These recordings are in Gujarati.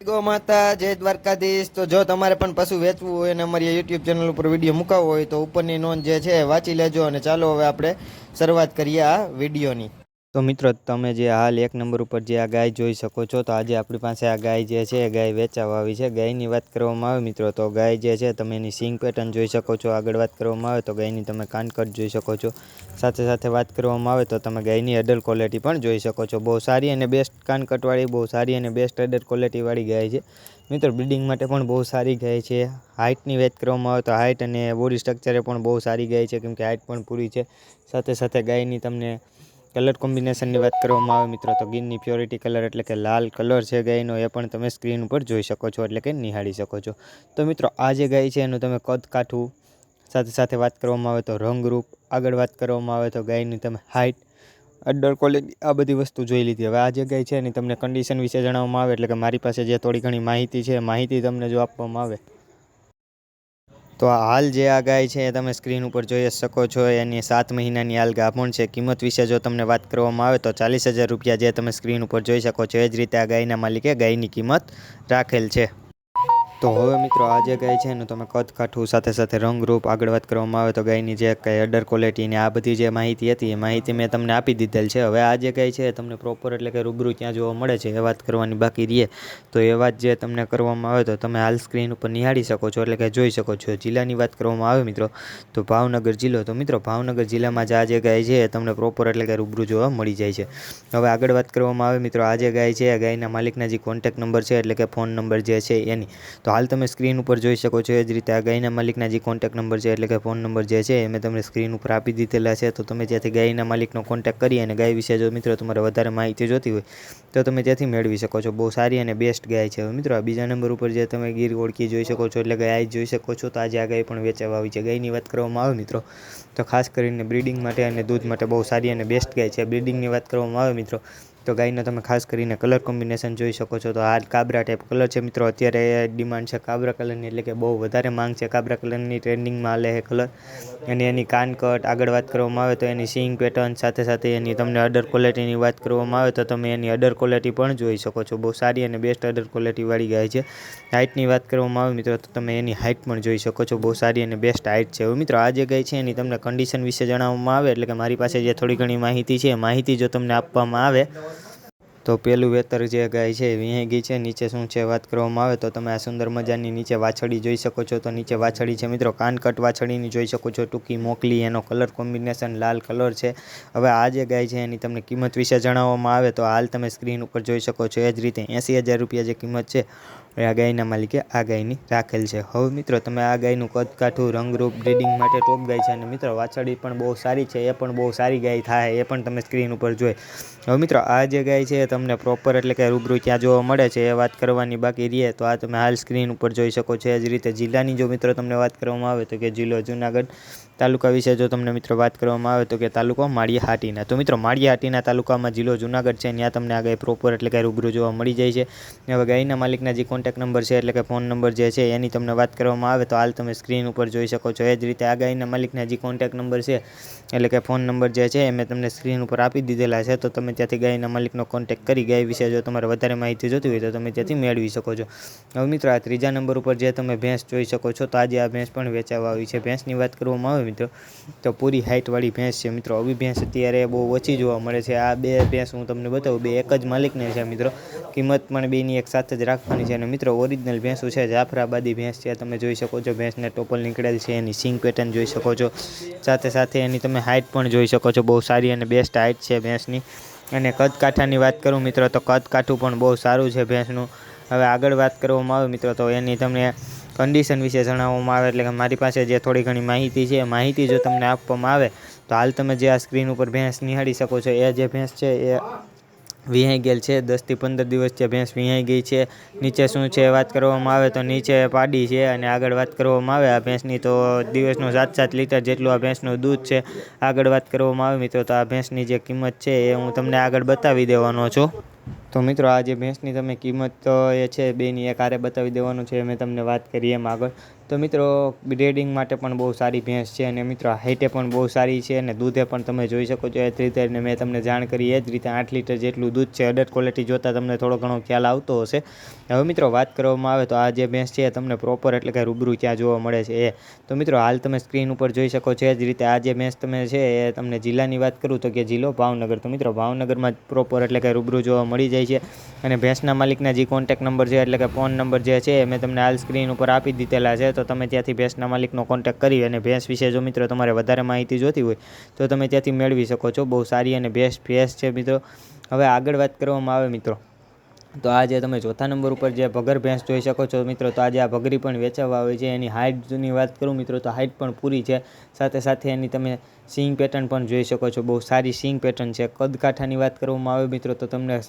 ગો માતા, જય દ્વારકાધીશ. તો જો તમારે પણ પશુ વેચવું હોય અને અમારી યુટ્યુબ ચેનલ ઉપર વીડિયો મુકાવવો હોય તો ઉપરની નોંધ જે છે વાંચી લેજો અને ચાલો હવે આપણે શરૂઆત કરીએ આ વિડીયોની તો મિત્રો, તમે જે હાલ એક નંબર ઉપર જે આ ગાય જોઈ શકો છો, તો આજે આપણી પાસે આ ગાય જે છે, એ ગાય વેચાવા આવી છે. ગાયની વાત કરવામાં આવે મિત્રો, તો ગાય જે છે, તમે એની સિંગ પેટર્ન જોઈ શકો છો. આગળ વાત કરવામાં આવે તો ગાયની તમે કાનકટ જોઈ શકો છો. સાથે સાથે વાત કરવામાં આવે તો તમે ગાયની અડલ ક્વોલિટી પણ જોઈ શકો છો. બહુ સારી અને બેસ્ટ કાનકટવાળી, બહુ સારી અને બેસ્ટ અડલ ક્વોલિટીવાળી ગાય છે. મિત્રો બ્રિડિંગ માટે પણ બહુ સારી ગાય છે. હાઇટની વાત કરવામાં આવે તો હાઇટ અને બોડી સ્ટ્રક્ચરે પણ બહુ સારી ગાય છે કેમકે હાઇટ પણ પૂરી છે. સાથે સાથે ગાયની તમને કલર કોમ્બિનેશનની વાત કરવામાં આવે મિત્રો, તો ગીનની પ્યોરિટી કલર એટલે કે લાલ કલર છે ગાયનો, એ પણ તમે સ્ક્રીન ઉપર જોઈ શકો છો એટલે કે નિહાળી શકો છો. તો મિત્રો, આ જે ગાય છે એનું તમે કદ કાઠું સાથે સાથે વાત કરવામાં આવે તો રંગરૂપ, આગળ વાત કરવામાં આવે તો ગાયની તમે હાઇટ અડર ક્વોલિટી આ બધી વસ્તુ જોઈ લીધી. હવે આ જે ગાય છે એની તમને કન્ડિશન વિશે જણાવવામાં આવે એટલે કે મારી પાસે જે થોડી ઘણી માહિતી છે માહિતી તમને જો આપવામાં આવે. તો હાલ જે આ ગાય છે એ તમે સ્ક્રીન ઉપર જોઈ શકો છો. એની સાત મહિનાની હાલ ગાભણ છે. કિંમત વિશે જો તમને વાત કરવામાં આવે તો ચાલીસ હજાર રૂપિયા જે તમે સ્ક્રીન ઉપર જોઈ શકો છો. એ જ રીતે આ ગાયના માલિકે ગાયની કિંમત રાખેલ છે. તો હવે મિત્રો આ જે ગાય છે એનું તમે કદ કાઠું સાથે સાથે રંગરૂપ આગળ વાત કરવામાં આવે તો ગાયની જે કંઈ અડર ક્વોલિટી ને આ બધી જે માહિતી હતી, એ માહિતી મેં તમને આપી દીધેલ છે. હવે આ જે ગાય છે તમને પ્રોપર એટલે કે રૂબરૂ ત્યાં જોવા મળે છે, એ વાત કરવાની બાકી રહીએ તો એ વાત જે તમને કરવામાં આવે તો તમે હાલ સ્ક્રીન ઉપર નિહાળી શકો છો, એટલે કે જોઈ શકો છો. જિલ્લાની વાત કરવામાં આવે મિત્રો, તો ભાવનગર જિલ્લો. તો મિત્રો, ભાવનગર જિલ્લામાં જે આ જે ગાય છે એ તમને પ્રોપર એટલે કે રૂબરૂ જોવા મળી જાય છે. હવે આગળ વાત કરવામાં આવે મિત્રો, આ જે ગાય છે ગાયના માલિકના જે કોન્ટેક નંબર છે, એટલે કે ફોન નંબર જે છે એની. તો હાલ તમે સ્ક્રીન ઉપર જોઈ શકો છો એ જ રીતે આ ગાયના માલિકના જે કોન્ટેક નંબર છે, એટલે કે ફોન નંબર જે છે, એ મેં તમને સ્ક્રીન ઉપર આપી દીધેલા છે. તો તમે ત્યાંથી ગાયના માલિકનો કોન્ટેક કરી અને ગાય વિશે જો મિત્રો તમારે વધારે માહિતી જોતી હોય, તો તમે ત્યાંથી મેળવી શકો છો. બહુ સારી અને બેસ્ટ ગાય છે. મિત્રો આ બીજા નંબર ઉપર જે તમે ગીર ઓળખી જોઈ શકો છો, એટલે ગાય જોઈ શકો છો, તો આજે આ ગાય પણ વેચાવા આવી છે. ગાયની વાત કરવામાં આવે મિત્રો, તો ખાસ કરીને બ્રિડિંગ માટે અને દૂધ માટે બહુ સારી અને બેસ્ટ ગાય છે. બ્રિડિંગની વાત કરવામાં આવે મિત્રો તો ગાયનો તમે ખાસ કરીને કલર કોમ્બિનેશન જોઈ શકો છો. તો આ કાબરા ટાઈપ કલર છે મિત્રો. અત્યારે ડિમાન્ડ છે કાબરા કલરની એટલે કે બહુ વધારે માંગ છે કાબરા કલરની ટ્રેન્ડિંગમાં હાલે છે કલર અને એની કાનકટ આગળ વાત કરવામાં આવે તો એની સિંગ પેટર્ન સાથે સાથે એની તમને અડર ક્વોલિટીની વાત કરવામાં આવે તો તમે એની અડર ક્વોલિટી પણ જોઈ શકો છો. બહુ સારી અને બેસ્ટ અડર ક્વોલિટીવાળી ગાય છે. હાઇટની વાત કરવામાં આવે મિત્રો, તો તમે એની હાઇટ પણ જોઈ શકો છો. બહુ સારી અને બેસ્ટ હાઇટ છે. હવે મિત્રો, આ જે ગાય છે એની તમને કન્ડિશન વિશે જણાવવામાં આવે, એટલે કે મારી પાસે જે થોડી ઘણી માહિતી છે માહિતી જો તમને આપવામાં આવે તો પેલું વેતર જે ગાય છે વિહાઈ ગઈ છે, નીચે શું છે વાત કરવામાં આવે તો તમે આ સુંદર મજાની નીચે વાછડી જોઈ શકો છો. તો નીચે વાછડી છે મિત્રો, કાનકટ વાછડીની જોઈ શકો છો. ટૂંકી મોકલી, એનો કલર કોમ્બિનેશન લાલ કલર છે. હવે આ જે ગાય છે એની તમને કિંમત વિશે જણાવવામાં આવે તો હાલ તમે સ્ક્રીન ઉપર જોઈ શકો છો. એ જ રીતે એંસી હજાર રૂપિયા જે કિંમત છે આ ગાયના માલિકે આ ગાયની રાખેલ છે. હવે મિત્રો, તમે આ ગાયનું કદ કાઠું રંગરૂપ બ્રિડિંગ માટે ટોપ ગાય છે અને મિત્રો વાછડી પણ બહુ સારી છે, એ પણ બહુ સારી ગાય થાય, એ પણ તમે સ્ક્રીન ઉપર જોઈ. હવે મિત્રો, આ જે ગાય છે એ તમને પ્રોપર એટલે કે રૂબરૂ ક્યાં જોવા મળે છે, એ વાત કરવાની બાકી રહીએ તો આ તમે હાલ સ્ક્રીન ઉપર જોઈ શકો છો. એ જ રીતે જિલ્લાની જો મિત્રો તમને વાત કરવામાં આવે તો કે જિલ્લો જુનાગઢ તાલુકા વિશે જો તમને મિત્રો વાત કરવામાં આવે તો કે તાલુકો માળિયા હાટીના તો મિત્રો માળિયા હાટીના તાલુકામાં જિલ્લો જુનાગઢ છે. ત્યાં તમને આ ગાય પ્રોપર એટલે કે રૂબરૂ જોવા મળી જાય છે. હવે ગાયના માલિકના જે કોન્ટેક નંબર છે એટલે કે ફોન નંબર જે છે એની તમને વાત કરવામાં આવે તો હાલ તમે સ્ક્રીન ઉપર જોઈ શકો છો. એ જ રીતે આ ગાયના માલિકના જે કોન્ટેક નંબર છે એટલે કે ફોન નંબર જે છે એ મેં તમને સ્ક્રીન ઉપર આપી દીધેલા છે. તો તમે ત્યાંથી ગાયના માલિકનો કોન્ટેક કરી ગાય વિશે જો તમારે વધારે માહિતી જોતી હોય તો તમે ત્યાંથી મેળવી શકો છો. હવે મિત્રો, આ ત્રીજા નંબર ઉપર જે તમે ભેંસ જોઈ શકો છો તો આજે આ ભેંસ પણ વેચાવા આવી છે. ભેંસની વાત કરવામાં આવે મિત્રો તો પૂરી હાઇટવાળી ભેંસ છે મિત્રો. આવી ભેંસ અત્યારે બહુ ઓછી જોવા મળે છે. આ બે ભેંસ હું તમને બતાવું. બે એક જ માલિકને છે મિત્રો. કિંમત પણ બેની એક સાથે જ રાખવાની છે. અને મિત્રો ઓરિજિનલ ભેંસો છે. જાફરાબાદી ભેંસ છે. તમે જોઈ શકો છો ભેંસને ટોપલ નીકળેલ છે. એની સિંગ પેટર્ન જોઈ શકો છો. સાથે સાથે એની તમે હાઇટ પણ જોઈ શકો છો. બહુ સારી અને બેસ્ટ હાઇટ છે ભેંસની. અને કદકાઠાની વાત કરું મિત્રો, તો કદકાઠું પણ બહુ સારું છે ભેંસનું. હવે આગળ વાત કરવામાં આવે મિત્રો, તો એની તમને કન્ડિશન વિશે જણાવવામાં આવે એટલે કે મારી પાસે જે થોડી ઘણી માહિતી છે માહિતી જો તમને આપવામાં આવે, તો હાલ તમે જે આ સ્ક્રીન ઉપર ભેંસ નિહાળી શકો છો. એ જે ભેંસ છે, એ વિહાઈ ગયેલ છે. દસથી પંદર દિવસ જે ભેંસ વિહાઈ ગઈ છે. નીચે શું છે વાત કરવામાં આવે તો નીચે પાડી છે અને આગળ વાત કરવામાં આવે. આ ભેંસની તો દિવસનું સાત સાત લીટર જેટલું આ ભેંસનું દૂધ છે. આગળ વાત કરવામાં આવે મિત્રો, તો આ ભેંસની જે કિંમત છે, એ હું તમને આગળ બતાવી દેવાનો છું. તો મિત્રો, આ જે ભેંસની તમે કિંમત એ છે બેની એક હારે બતાવી દેવાનું છે. મેં તમને વાત કરી એમ આગળ. તો મિત્રો બ્રીડિંગ માટે પણ બહુ સારી ભેંસ છે અને મિત્રો હાઈટે પણ બહુ સારી છે અને દૂધે પણ તમે જોઈ શકો છો એ જ રીતે મેં તમને જાણ કરી એ જ રીતે આઠ લીટર જેટલું દૂધ છે અડર ક્વોલિટી જોતાં તમને થોડો ઘણો ખ્યાલ આવતો હશે. હવે મિત્રો, વાત કરવામાં આવે તો આ જે ભેંસ છે એ તમને પ્રોપર એટલે કે રૂબરૂ ક્યાં જોવા મળે છે એ. તો મિત્રો, હાલ તમે સ્ક્રીન ઉપર જોઈ શકો છો એ જ રીતે આ જે ભેંસ તમે છે એ તમને જિલ્લાની વાત કરું તો કે જિલ્લો ભાવનગર. તો મિત્રો, ભાવનગરમાં પ્રોપર એટલે કે રૂબરૂ જોવા મળી જાય છે અને ભેંસના માલિકના જે કોન્ટેક નંબર છે એટલે કે ફોન નંબર જે છે એ મેં તમને હાલ સ્ક્રીન ઉપર આપી દીધેલા છે. તો તમે ત્યાંથી ભેંસના માલિકનો કોન્ટેક કરી અને ભેંસ વિશે જો મિત્રો તમારે વધારે માહિતી જોતી હોય, તો તમે ત્યાંથી મેળવી શકો છો. બહુ સારી અને બેસ્ટ ભેંસ છે મિત્રો. હવે આગળ વાત કરવામાં આવે મિત્રો. તો આજે તમે ચોથા નંબર ઉપર જે ભગર ભેંસ જોઈ શકો છો મિત્રો, તો આજે આ ભગરી પણ વેચાવા આવે છે. એની હાઇટની વાત કરું મિત્રો, તો હાઇટ પણ પૂરી છે. સાથે સાથે એની તમે સિંગ પેટર્ન પણ જોઈ શકો છો. બહુ સારી સિંગ પેટર્ન છે. કદકાઠાની વાત કરવામાં આવે મિત્રો, તો તમને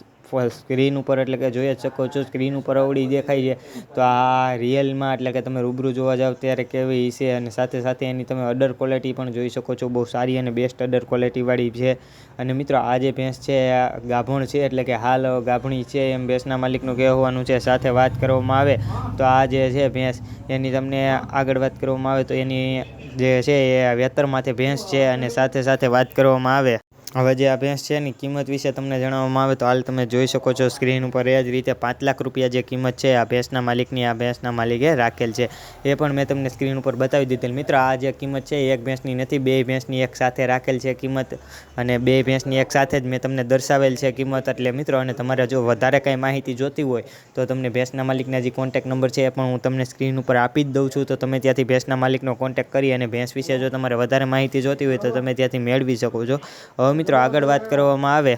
સ્ક્રીન ઉપર એટલે કે જોઈ જ શકો છો. સ્ક્રીન ઉપર અવળી દેખાય છે. તો આ રિયલમાં એટલે કે તમે રૂબરૂ જોવા જાઓ ત્યારે કેવી છે અને સાથે સાથે એની તમે અડર ક્વોલિટી પણ જોઈ શકો છો. બહુ સારી અને બેસ્ટ અડર ક્વોલિટીવાળી છે. અને મિત્રો, આ જે ભેંસ છે ગાભણ છે એટલે કે હાલ ગાભણી છે એમ ભેંસના માલિકનું કહેવાનું છે. સાથે વાત કરવામાં આવે તો આ જે છે ભેંસ, એની તમને આગળ વાત કરવામાં આવે તો એની જે છે એ વેતરમાંથી ભેંસ છે અને સાથે સાથે વાત કરવામાં આવે હવે જે આ ભેંસ છે એની કિંમત વિશે તમને જણાવવામાં આવે તો હાલ તમે જોઈ શકો છો સ્ક્રીન ઉપર એ જ રીતે પાંચ લાખ રૂપિયા જે કિંમત છે આ ભેંસના માલિકની, આ ભેંસના માલિકે રાખેલ છે. એ પણ મેં તમને સ્ક્રીન ઉપર બતાવી દીધેલ. મિત્રો, આ જે કિંમત છે એક ભેંસની નથી, બે ભેંસની એક સાથે રાખેલ છે કિંમત અને બે ભેંસની એક સાથે જ મેં તમને દર્શાવેલ છે કિંમત. એટલે મિત્રો, અને તમારે જો વધારે કાંઈ માહિતી જોતી હોય તો તમને ભેંસના માલિકના જે કોન્ટેક નંબર છે એ પણ હું તમને સ્ક્રીન ઉપર આપી જ દઉં છું. તો તમે ત્યાંથી ભેંસના માલિકનો કોન્ટેક કરી અને ભેંસ વિશે જો તમારે વધારે માહિતી જોતી હોય તો તમે ત્યાંથી મેળવી શકો છો. હવે મિત્રો, આગળ વાત કરવામાં આવે.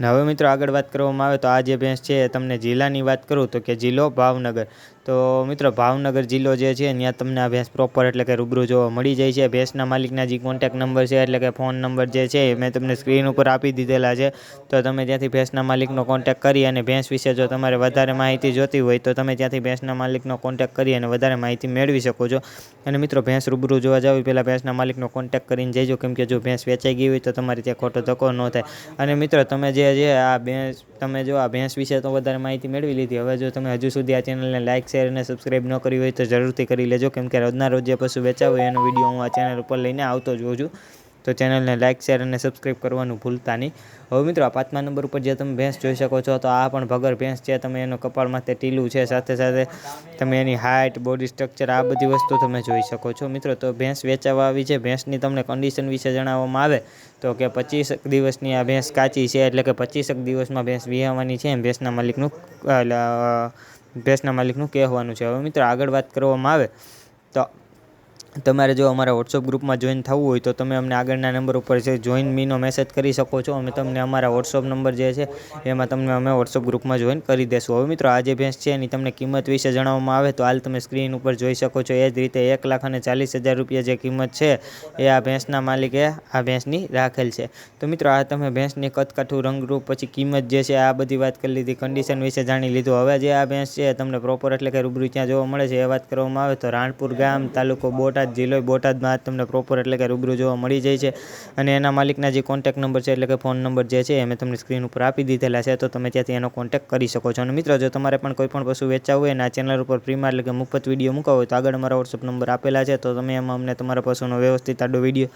ને હવે મિત્રો આગળ વાત કરવામાં આવે તો આ જે ભેંસ છે તમને જિલ્લાની વાત કરું તો કે જિલ્લો ભાવનગર. તો મિત્રો, ભાવનગર જિલ્લો જે છે, ત્યાં તમને આ ભેંસ પ્રોપર એટલે કે રૂબરૂ જોવા મળી જાય છે. ભેંસના માલિકના જે કોન્ટેક નંબર છે, એટલે કે ફોન નંબર જે છે મેં તમને સ્ક્રીન ઉપર આપી દીધેલા છે. તો તમે ત્યાંથી ભેંસના માલિકનો કોન્ટેક કરી અને ભેંસ વિશે જો તમારે વધારે માહિતી જોતી હોય, તો તમે ત્યાંથી ભેંસના માલિકનો કોન્ટેક કરી અને વધારે માહિતી મેળવી શકો છો. અને મિત્રો, ભેંસ રૂબરૂ જોવા જાવ, પહેલાં ભેંસના માલિકનો કોન્ટેક કરીને જઈજો કેમ કે જો ભેંસ વેચાઈ ગઈ હોય, તો તમારે ત્યાં ખોટો ધક્કો ન થાય. અને મિત્રો, તમે જે છે આ ભેંસ, તમે જો આ ભેંસ વિશે તો વધારે માહિતી મેળવી લીધી. હવે જો તમે હજુ સુધી આ ચેનલને લાઇક શેર અને સબસ્ક્રાઈબ ન કરી હોય તો જરૂરથી કરી લેજો. કેમ કે રોજના રોજ જે પશુ વેચાવ હોય એનો વીડિયો હું આ ચેનલ ઉપર લઈને આવતો જ હોઉં છું. તો ચેનલને લાઇક, શેર અને સબસ્ક્રાઈબ કરવાનું ભૂલતા નહીં. હવે મિત્રો, આ પાંચમા નંબર ઉપર જે તમે ભેંસ જોઈ શકો છો, તો આ પણ ભગર ભેંસ છે. તમે એનો કપાળમાં તે ટીલું છે, સાથે સાથે તમે એની હાઇટ, બોડી સ્ટ્રક્ચર, આ બધી વસ્તુ તમે જોઈ શકો છો. મિત્રો, તો ભેંસ વેચાવા આવી છે. ભેંસની તમને કન્ડિશન વિશે જણાવવામાં આવે તો કે પચીસ દિવસની આ ભેંસ કાચી છે, એટલે કે પચીસેક દિવસમાં ભેંસ વિહાવાની છે એમ ભેંસના માલિકનું ભેંસના માલિકનું કહેવાનું છે. હવે મિત્રો આગળ વાત કરવામાં આવે તો તમારે જો અમારા વોટ્સઅપ ગ્રુપમાં જોઈન થવું હોય તો તમે અમને આગળના નંબર ઉપર છે જોઈન મીનો મેસેજ કરી શકો છો. અમે તમને અમારા વોટ્સઅપ નંબર જે છે, એમાં તમને અમે વોટ્સઅપ ગ્રુપમાં જોઈન કરી દેશું. હવે મિત્રો, આ જે ભેંસ છે, એની તમને કિંમત વિશે જણાવવામાં આવે તો હાલ તમે સ્ક્રીન ઉપર જોઈ શકો છો. એ જ રીતે એક લાખ અને ચાલીસ હજાર રૂપિયા જે કિંમત છે, એ આ ભેંસના માલિકે આ ભેંસની રાખેલ છે. તો મિત્રો, આ તમે ભેંસની કદકાઠું, રંગરૂપ, પછી કિંમત જે છે, આ બધી વાત કરી લીધી. કન્ડિશન વિશે જાણી લીધું. હવે જે આ ભેંસ છે તમને પ્રોપર એટલે કે રૂબરૂ ત્યાં જોવા મળે છે. એ વાત કરવામાં આવે તો રાણપુર ગામ તાલુકો બોટાદ જિલ્લો બોટાદમાં તમને પ્રોપર એટલે કે રૂબરૂ જોવા મળી જાય છે. અને એના માલિકના જે કોન્ટેક નંબર છે એટલે કે ફોન નંબર જે છે એ મેં તમને સ્ક્રીન ઉપર આપી દીધેલા છે, તો તમે ત્યાંથી એનો કોન્ટેક કરી શકો છો. અને મિત્રો, જો તમારે પણ કોઈ પણ પશુ વેચાવું હોય અને આ ચેનલ ઉપર ફ્રીમાં એટલે કે મુફત વીડિયો મૂકાવો હોય, તો આગળ અમારા વોટ્સઅપ નંબર આપેલા છે. તો તમે એમાં અમને તમારા પશુનો વ્યવસ્થિત આડો વીડિયો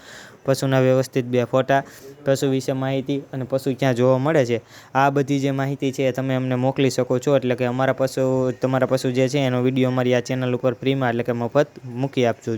પશુના વ્યવસ્થિત બે ફોટા, પશુ વિશે માહિતી અને પશુ ક્યાં જોવા મળે છે, આ બધી જે માહિતી છે એ તમે અમને મોકલી શકો છો. એટલે કે અમારા પશુ, તમારા પશુ જે છે એનો વીડિયો અમારી આ ચેનલ ઉપર ફ્રીમાં એટલે કે મફત મૂકી આપજો.